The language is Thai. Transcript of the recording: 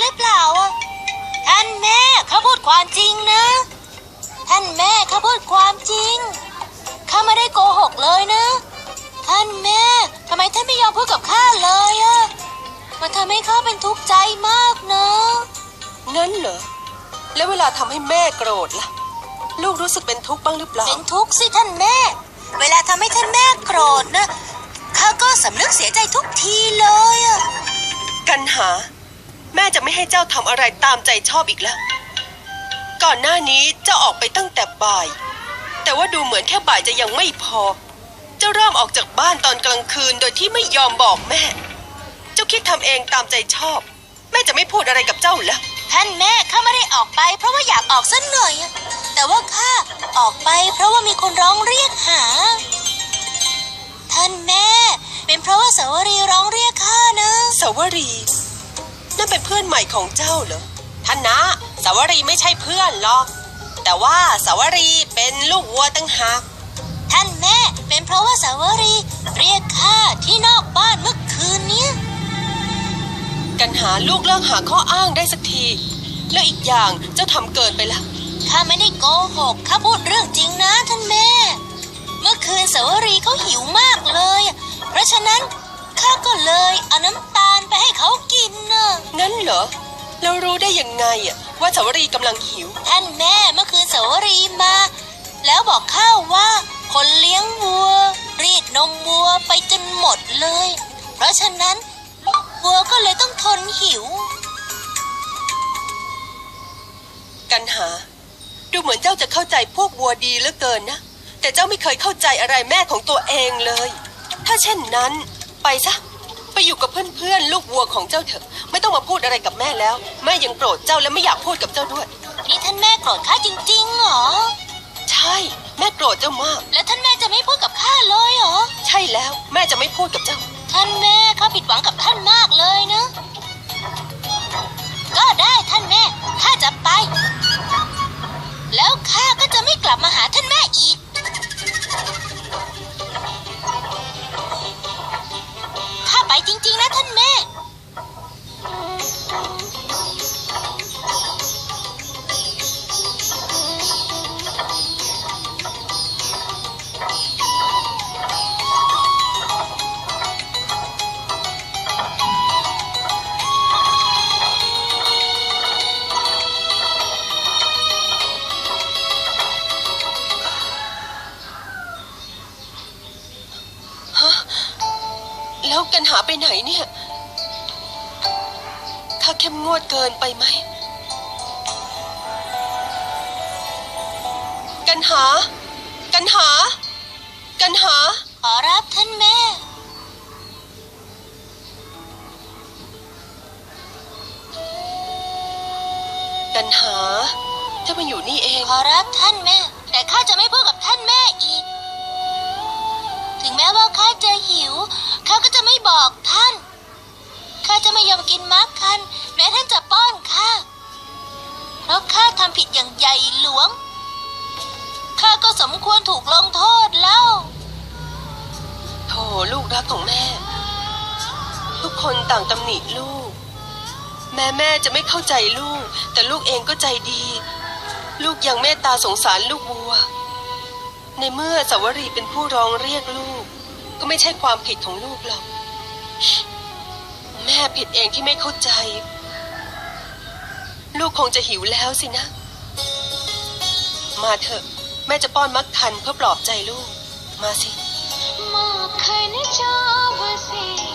หรือเปล่าอะท่านแม่เขาพูดความจริงนะ ท่านแม่เขาพูดความจริงข้าไม่ได้โกหกเลยนะ ท่านแม่ทำไมท่านไม่ยอมพูดกับข้าเลยอะมันทำให้ข้าเป็นทุกข์ใจมากนะงั้นเหรอแล้วเวลาทำให้แม่โกรธล่ะ ลูกรู้สึกเป็นทุกข์บ้างหรือเปล่าเป็นทุกข์สิท่านแม่ เวลาทำให้ท่านแม่โกรธนะข้าก็สำนึกเสียใจทุกทีเลยอะกันหา แม่จะไม่ให้เจ้าทำอะไรตามใจชอบอีกแล้ว ก่อนหน้านี้เจ้าออกไปตั้งแต่บ่าย แต่ว่าดูเหมือนแค่บ่ายจะยังไม่พอ เจ้าเริ่มออกจากบ้านตอนกลางคืนโดยที่ไม่ยอมบอกแม่ เจ้าคิดทำเองตามใจชอบ แม่จะไม่พูดอะไรกับเจ้าแล้วท่านแม่ข้าไม่ได้ออกไป เพราะว่าอยากออกสักหน่อยอะแต่ว่าข้าออกไปเพราะว่ามีคนร้องเรียกหา ท่านแม่ เป็นเพราะว่าสาวรีร้องเรียกข้านะสาวรี นั่นเป็นเพื่อนใหม่ของเจ้าเหรอท่านนะสาวรีไม่ใช่เพื่อนหรอก แต่ว่าสาวรีเป็นลูกวัวตั้งหากท่านแม่เป็นเพราะว่าสาวรีเรียกข้าที่นอกบ้านเมื่อคืนเนี้ยกันหาลูกเลิกหาข้ออ้างได้สักที แล้วอีกอย่างเจ้าทำเกินไปแล้วข้าไม่ได้โกหกข้าพูดเรื่องจริงนะท่านแม่ เมื่อคืนสาวรีเขาหิวมากเลย เพราะฉะนั้นข้าก็เลยเอาน้ำตาล ไปให้เขากินน่ะงั้นเหรอแล้วรู้ได้ยังไงอะว่าสาวรีกำลังหิว ท่านแม่เมื่อคืนสาวรีมา แล้วบอกข้าว่า คนเลี้ยงวัว รีดนมวัวไปจนหมดเลย เพราะฉะนั้นลูกวัวก็เลยต้องทนหิว กันหา ดูเหมือนเจ้าจะเข้าใจพวกวัวดีเหลือเกินนะ แต่เจ้าไม่เคยเข้าใจอะไรแม่ของตัวเองเลย ถ้าเช่นนั้น ไปซะไปอยู่ กับเพื่อนๆ ลูกวัวของเจ้าเถอะ ไม่ต้องมาพูดอะไรกับแม่แล้ว แม่ยังโกรธเจ้าและไม่อยากพูดกับเจ้าด้วย นี่ท่านแม่โกรธข้าจริงๆเหรอ ใช่ แม่โกรธเจ้ามาก แล้วท่านแม่จะไม่พูดกับข้าเลยเหรอ ใช่แล้ว แม่จะไม่พูดกับเจ้า ท่านแม่ข้าผิดหวังกับท่านมากเลยนะ กันหาไปไหนเนี่ย ถ้าเข้มงวดเกินไปไหม กันหา กันหา กันหา ขอรับท่านแม่ กันหาเจ้ามาอยู่นี่เอง ขอรับท่านแม่ แต่ข้าจะไม่พูดกับท่านแม่อีก บอกท่าน ข้าจะไม่ยอมกินมักคัน แม้ท่านจะป้อนข้า เพราะข้าทำผิดอย่างใหญ่หลวง ข้าก็สมควรถูกลงโทษแล้วโถลูกรักของแม่ ทุกคนต่างตำหนิลูก แม่แม่จะไม่เข้าใจลูก แต่ลูกเองก็ใจดี ลูกยังเมตตาสงสารลูกวัว ในเมื่อสวรีเป็นผู้ร้องเรียกลูก ก็ไม่ใช่ความผิดของลูกหรอก แม่ผิดเองที่ไม่เข้าใจ ลูกคงจะหิวแล้วสินะ มาเถอะ แม่จะป้อนมักทันเพื่อปลอบใจลูก มาสิ มาคันจาวสิ